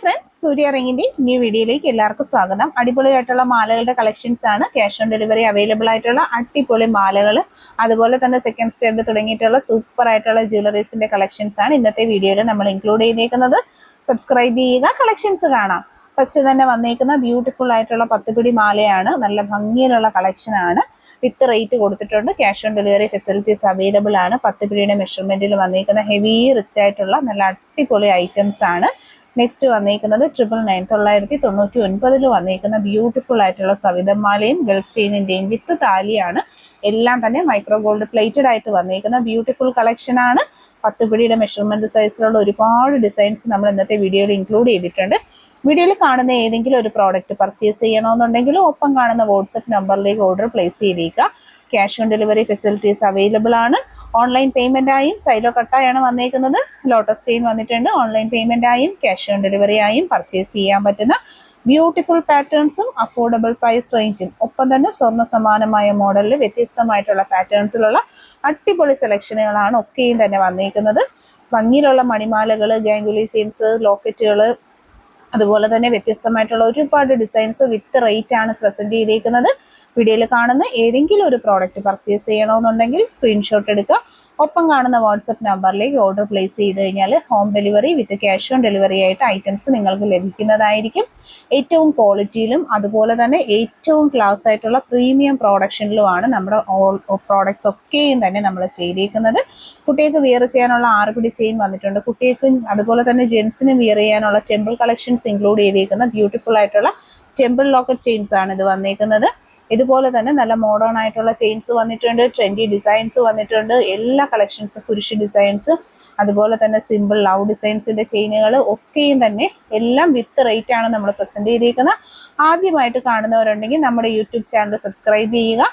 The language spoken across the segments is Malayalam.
ഫ്രണ്ട്സ് സൂര്യ റിങ്ങിന്റെ ന്യൂ വീഡിയോയിലേക്ക് എല്ലാവർക്കും സ്വാഗതം. അടിപൊളിയായിട്ടുള്ള മാലകളുടെ കളക്ഷൻസ് ആണ്. ക്യാഷ് ഓൺ ഡെലിവറി അവൈലബിൾ ആയിട്ടുള്ള അടിപൊളി മാലകൾ അതുപോലെ തന്നെ സെക്കൻഡ് സ്റ്റാൻഡ് തുടങ്ങിയിട്ടുള്ള സൂപ്പർ ആയിട്ടുള്ള ജ്വല്ലറീസിന്റെ കളക്ഷൻസ് ആണ് ഇന്നത്തെ വീഡിയോയിൽ നമ്മൾ ഇൻക്ലൂഡ് ചെയ്തേക്കുന്നത്. സബ്സ്ക്രൈബ് ചെയ്യുക കളക്ഷൻസ് കാണാം. ഫസ്റ്റ് തന്നെ വന്നേക്കുന്ന ബ്യൂട്ടിഫുൾ ആയിട്ടുള്ള പത്തുപിടി മാലയാണ്. നല്ല ഭംഗിയിലുള്ള കളക്ഷൻ ആണ്. വിത്ത് റേറ്റ് കൊടുത്തിട്ടുണ്ട്. Cash on delivery facilities available ആണ്. പത്ത് പിടിയുടെ മെഷർമെന്റിൽ വന്നേക്കുന്ന ഹെവി റിച്ച് ആയിട്ടുള്ള നല്ല അടിപൊളി ഐറ്റംസ് ആണ്. നെക്സ്റ്റ് വന്നിരിക്കുന്നത് ട്രിപ്പിൾ നയൻ തൊള്ളായിരത്തി തൊണ്ണൂറ്റി ഒൻപതിൽ വന്നിരിക്കുന്ന ബ്യൂട്ടിഫുൾ ആയിട്ടുള്ള സവിതമാലയും ഗൾഫ് ചെയിനിന്റെയും വിത്ത് താലിയാണ്. എല്ലാം തന്നെ മൈക്രോ ഗോൾഡ് പ്ലേറ്റഡ് ആയിട്ട് വന്നിരിക്കുന്ന ബ്യൂട്ടിഫുൾ കളക്ഷനാണ് പത്ത് പിടിയുടെ മെഷർമെന്റ് സൈസിലുള്ള ഒരുപാട് ഡിസൈൻസ് നമ്മൾ ഇന്നത്തെ വീഡിയോയിൽ ഇൻക്ലൂഡ് ചെയ്തിട്ടുണ്ട്. വീഡിയോയിൽ കാണുന്ന ഏതെങ്കിലും ഒരു പ്രോഡക്റ്റ് പർച്ചേസ് ചെയ്യണമെന്നുണ്ടെങ്കിൽ ഒപ്പം കാണുന്ന വാട്സപ്പ് നമ്പറിലേക്ക് ഓർഡർ പ്ലേസ് ചെയ്തേക്കുക. Cash on delivery facilities available ആണ്. ഓൺലൈൻ പേയ്മെന്റ് ആയും സൈലോ കട്ടായാണ് വന്നേക്കുന്നത്. ലോട്ടസ് ചെയിൻ വന്നിട്ടുണ്ട്. ഓൺലൈൻ പേയ്മെന്റ് ആയും ക്യാഷ് ഓൺ ഡെലിവറി ആയും പർച്ചേസ് ചെയ്യാൻ പറ്റുന്ന ബ്യൂട്ടിഫുൾ പാറ്റേൺസും അഫോർഡബിൾ പ്രൈസ് റേഞ്ചും ഒപ്പം തന്നെ സ്വർണ സമാനമായ മോഡലിൽ വ്യത്യസ്തമായിട്ടുള്ള പാറ്റേൺസിലുള്ള അടിപൊളി സെലക്ഷനുകളാണ് ഒക്കെയും തന്നെ വന്നേക്കുന്നത്. ഭംഗിയിലുള്ള മണിമാലകൾ ഗാംഗുലി ചെയിൻസ് ലോക്കറ്റുകൾ അതുപോലെ തന്നെ വ്യത്യസ്തമായിട്ടുള്ള ഒരുപാട് ഡിസൈൻസ് വിത്ത് റേറ്റ് ആണ് പ്രസന്റ് ചെയ്തേക്കുന്നത്. വീഡിയോയിൽ കാണുന്ന ഏതെങ്കിലും ഒരു പ്രോഡക്റ്റ് പർച്ചേസ് ചെയ്യണമെന്നുണ്ടെങ്കിൽ സ്ക്രീൻഷോട്ട് എടുക്കുക. ഒപ്പം കാണുന്ന വാട്സപ്പ് നമ്പറിലേക്ക് ഓർഡർ പ്ലേസ് ചെയ്ത് കഴിഞ്ഞാൽ home delivery with cash on delivery ആയിട്ട് ഐറ്റംസ് നിങ്ങൾക്ക് ലഭിക്കുന്നതായിരിക്കും. ഏറ്റവും ക്വാളിറ്റിയിലും അതുപോലെ തന്നെ ഏറ്റവും ക്ലാസ് ആയിട്ടുള്ള പ്രീമിയം പ്രൊഡക്ഷനിലുമാണ് നമ്മുടെ ഓൾ പ്രോഡക്ട്സ് ഒക്കെയും തന്നെ നമ്മൾ ചെയ്തേക്കുന്നത്. കുട്ടികൾക്ക് വിയർ ചെയ്യാനുള്ള ആറുപിടി ചെയിൻ വന്നിട്ടുണ്ട്? കുട്ടികൾക്കും അതുപോലെ തന്നെ ജെൻസിനും വിയർ ചെയ്യാനുള്ള ടെമ്പിൾ കളക്ഷൻസ് ഇൻക്ലൂഡ് ചെയ്തേക്കുന്ന ബ്യൂട്ടിഫുൾ ആയിട്ടുള്ള ടെമ്പിൾ ലോക്കറ്റ് ചെയിൻസ് ആണ് ഇത് വന്നേക്കുന്നത്. ഇതുപോലെ തന്നെ നല്ല മോഡേൺ ആയിട്ടുള്ള ചെയിൻസ് വന്നിട്ടുണ്ട് ട്രെൻഡി ഡിസൈൻസ് വന്നിട്ടുണ്ട് എല്ലാ കളക്ഷൻസ് കുരിശ് ഡിസൈൻസ് അതുപോലെ തന്നെ സിമ്പിൾ ലവ് ഡിസൈൻസിന്റെ ചെയിനുകൾ ഒക്കെയും തന്നെ എല്ലാം വിത്ത് റേറ്റ് ആണ് നമ്മൾ പ്രസന്റ് ചെയ്തിരിക്കുന്നത്. ആദ്യമായിട്ട് കാണുന്നവരുണ്ടെങ്കിൽ നമ്മുടെ യൂട്യൂബ് ചാനൽ സബ്സ്ക്രൈബ് ചെയ്യുക.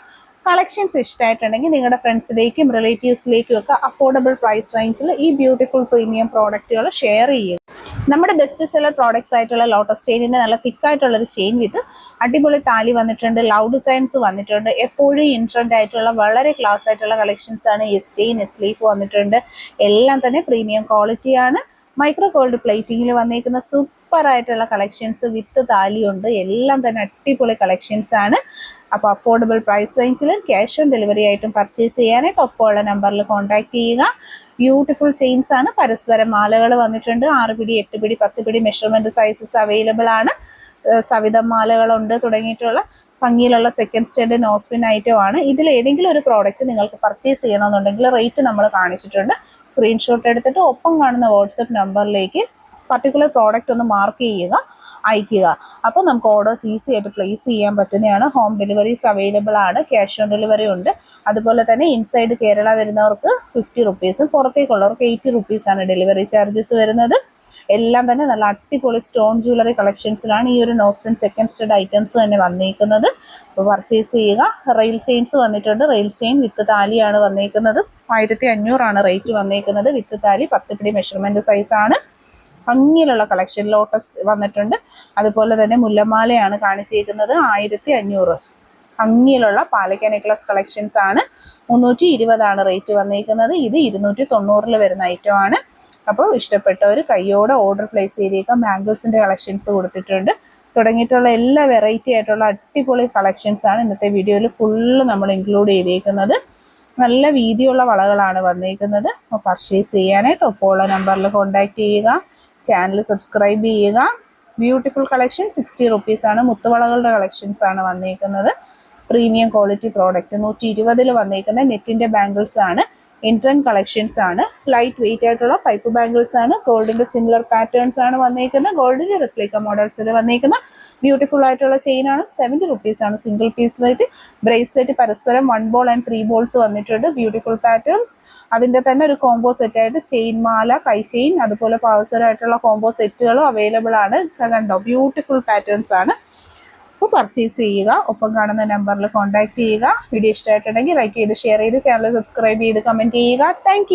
കളക്ഷൻസ് ഇഷ്ടമായിട്ടുണ്ടെങ്കിൽ നിങ്ങളുടെ ഫ്രണ്ട്സിലേക്കും റിലേറ്റീവ്സിലേക്കും ഒക്കെ അഫോർഡബിൾ പ്രൈസ് റേഞ്ചിൽ ഈ ബ്യൂട്ടിഫുൾ പ്രീമിയം പ്രോഡക്റ്റുകൾ ഷെയർ ചെയ്യുക. നമ്മുടെ ബെസ്റ്റ് സെല്ലർ പ്രോഡക്ട്സ് ആയിട്ടുള്ള ലോട്ടസ് ചെയിനിന്റെ നല്ല തിക്കായിട്ടുള്ള ഒരു ചെയിൻ വിത്ത് അടിപൊളി താലി വന്നിട്ടുണ്ട് ലവ് ഡിസൈൻസ് വന്നിട്ടുണ്ട്. എപ്പോഴും ഇൻട്രൻഡ് ആയിട്ടുള്ള വളരെ ക്ലാസ് ആയിട്ടുള്ള കളക്ഷൻസ് ആണ് എസ് ചെയിൻ എസ് ലീഫ് വന്നിട്ടുണ്ട്. എല്ലാം തന്നെ പ്രീമിയം ക്വാളിറ്റിയാണ് മൈക്രോ ഗോൾഡ് പ്ലേറ്റിംഗിൽ വന്നേക്കുന്ന സൂപ്പർ ആയിട്ടുള്ള കളക്ഷൻസ് വിത്ത് താലിയുണ്ട് എല്ലാം തന്നെ അടിപൊളി കളക്ഷൻസ് ആണ്. അപ്പോൾ അഫോർഡബിൾ പ്രൈസ് റേഞ്ചിൽ ക്യാഷ് ഓൺ ഡെലിവറി ആയിട്ടും പർച്ചേസ് ചെയ്യാനായിട്ട് ഒപ്പമുള്ള നമ്പറിൽ കോൺടാക്ട് ചെയ്യുക. ബ്യൂട്ടിഫുൾ ചെയിൻസ് ആണ്. പരസ്പരം മാലകൾ വന്നിട്ടുണ്ട്. ആറ് പിടി എട്ട് പിടി പത്ത് പിടി മെഷർമെന്റ് സൈസസ് അവൈലബിൾ ആണ്. സവിതം മാലകളുണ്ട് തുടങ്ങിയിട്ടുള്ള ഭംഗിയിലുള്ള second stand nose pin item ആണ്. ഇതിൽ ഏതെങ്കിലും ഒരു പ്രോഡക്റ്റ് നിങ്ങൾക്ക് പർച്ചേസ് ചെയ്യണമെന്നുണ്ടെങ്കിൽ റേറ്റ് നമ്മൾ കാണിച്ചിട്ടുണ്ട്. സ്ക്രീൻഷോട്ട് എടുത്തിട്ട് ഒപ്പം കാണുന്ന വാട്സപ്പ് നമ്പറിലേക്ക് പർട്ടിക്കുലർ പ്രോഡക്റ്റ് ഒന്ന് മാർക്ക് ചെയ്യുക. അയക്കുക. അപ്പോൾ നമുക്ക് ഓർഡേഴ്സ് ഈസി ആയിട്ട് പ്ലേസ് ചെയ്യാൻ പറ്റുന്നതാണ്. ഹോം ഡെലിവറീസ് അവൈലബിൾ ആണ്. ക്യാഷ് ഓൺ ഡെലിവറി ഉണ്ട്. അതുപോലെ തന്നെ ഇൻസൈഡ് കേരള വരുന്നവർക്ക് ഫിഫ്റ്റി റുപ്പീസും പുറത്തേക്കുള്ളവർക്ക് എയ്റ്റി റുപ്പീസാണ് ഡെലിവറി ചാർജസ് വരുന്നത്. എല്ലാം തന്നെ നല്ല അടിപൊളി സ്റ്റോൺ ജ്വല്ലറി കളക്ഷൻസിലാണ് ഈ ഒരു നോസ്പിൻ സെക്കൻഡ് സ്റ്റഡ് ഐറ്റംസ് തന്നെ വന്നിരിക്കുന്നത് അപ്പോൾ പർച്ചേസ് ചെയ്യുക. റെയിൽ ചെയിൻസ് വന്നിട്ടുണ്ട്. റെയിൽ ചെയിൻ വിത്ത് താലിയാണ് വന്നിരിക്കുന്നത് ആയിരത്തി അഞ്ഞൂറാണ് റേറ്റ് വന്നിരിക്കുന്നത് വിത്ത് താലി പത്ത് പിടി മെഷർമെന്റ് സൈസാണ് ഭംഗിയിലുള്ള കളക്ഷൻ ലോട്ടസ് വന്നിട്ടുണ്ട്. അതുപോലെ തന്നെ മുല്ലമാലയാണ് കാണിച്ചിരിക്കുന്നത് ആയിരത്തി അഞ്ഞൂറ് ഭംഗിയിലുള്ള പാലക്ക നെക്ലസ് കളക്ഷൻസ് ആണ്. മുന്നൂറ്റി ഇരുപതാണ് റേറ്റ് വന്നിരിക്കുന്നത്. ഇത് ഇരുന്നൂറ്റി തൊണ്ണൂറിൽ വരുന്ന ഐറ്റം ആണ്. അപ്പോൾ ഇഷ്ടപ്പെട്ടവർ കയ്യോടെ ഓർഡർ പ്ലേസ് ചെയ്തേക്കാം. ബാംഗിൾസിന്റെ കളക്ഷൻസ് കൊടുത്തിട്ടുണ്ട്. തുടങ്ങിയിട്ടുള്ള എല്ലാ വെറൈറ്റി ആയിട്ടുള്ള അടിപൊളി കളക്ഷൻസ് ആണ് ഇന്നത്തെ വീഡിയോയിൽ ഫുള്ള് നമ്മൾ ഇൻക്ലൂഡ് ചെയ്തേക്കുന്നത്. നല്ല വീതിയുള്ള വളകളാണ് വന്നിരിക്കുന്നത്. അപ്പോൾ പർച്ചേസ് ചെയ്യാനായിട്ട് ഒപ്പമുള്ള നമ്പറിൽ കോൺടാക്റ്റ് ചെയ്യുക. ചാനൽ സബ്സ്ക്രൈബ് ചെയ്യുക. ബ്യൂട്ടിഫുൾ കളക്ഷൻ സിക്സ്റ്റി റുപ്പീസാണ് മുത്തുവളകളുടെ കളക്ഷൻസ് ആണ് വന്നേക്കുന്നത്. പ്രീമിയം ക്വാളിറ്റി പ്രോഡക്റ്റ് നൂറ്റി ഇരുപതിൽ വന്നേക്കുന്ന നെറ്റിന്റെ ബാംഗിൾസ് ആണ്. ഇൻട്രൻ കളക്ഷൻസ് ആണ്. ലൈറ്റ് വെയിറ്റ് ആയിട്ടുള്ള പൈപ്പ് ബാംഗിൾസ് ആണ്. ഗോൾഡിന്റെ സിമിലർ പാറ്റേൺസ് ആണ് വന്നേക്കുന്നത്. ഗോൾഡിന്റെ റിപ്ലിക്ക മോഡൽസിൽ വന്നിരിക്കുന്ന ബ്യൂട്ടിഫുൾ ആയിട്ടുള്ള ചെയിൻ ആണ്. സെവന്റി റുപ്പീസ് ആണ്. സിംഗിൾ പീസിലായിട്ട് ബ്രേസ്ലെറ്റ് പരസ്പരം one ball and three balls വന്നിട്ടുണ്ട്. ബ്യൂട്ടിഫുൾ പാറ്റേൺസ് അതിന്റെ തന്നെ ഒരു കോംബോ സെറ്റ് ആയിട്ട് ചെയിൻ മാല കൈ ചെയിൻ അതുപോലെ പാവസരമായിട്ടുള്ള കോംബോ സെറ്റുകളും അവൈലബിൾ ആണ്. കണ്ടോ? ബ്യൂട്ടിഫുൾ പാറ്റേൺസ് ആണ്. അപ്പോൾ പർച്ചേസ് ചെയ്യുക. ഒപ്പം കാണുന്ന നമ്പറിൽ കോൺടാക്ട് ചെയ്യുക. വീഡിയോ ഇഷ്ടമായിട്ടുണ്ടെങ്കിൽ ലൈക്ക് ചെയ്ത് ഷെയർ ചെയ്ത് ചാനൽ സബ്സ്ക്രൈബ് ചെയ്ത് കമന്റ് ചെയ്യുക. താങ്ക്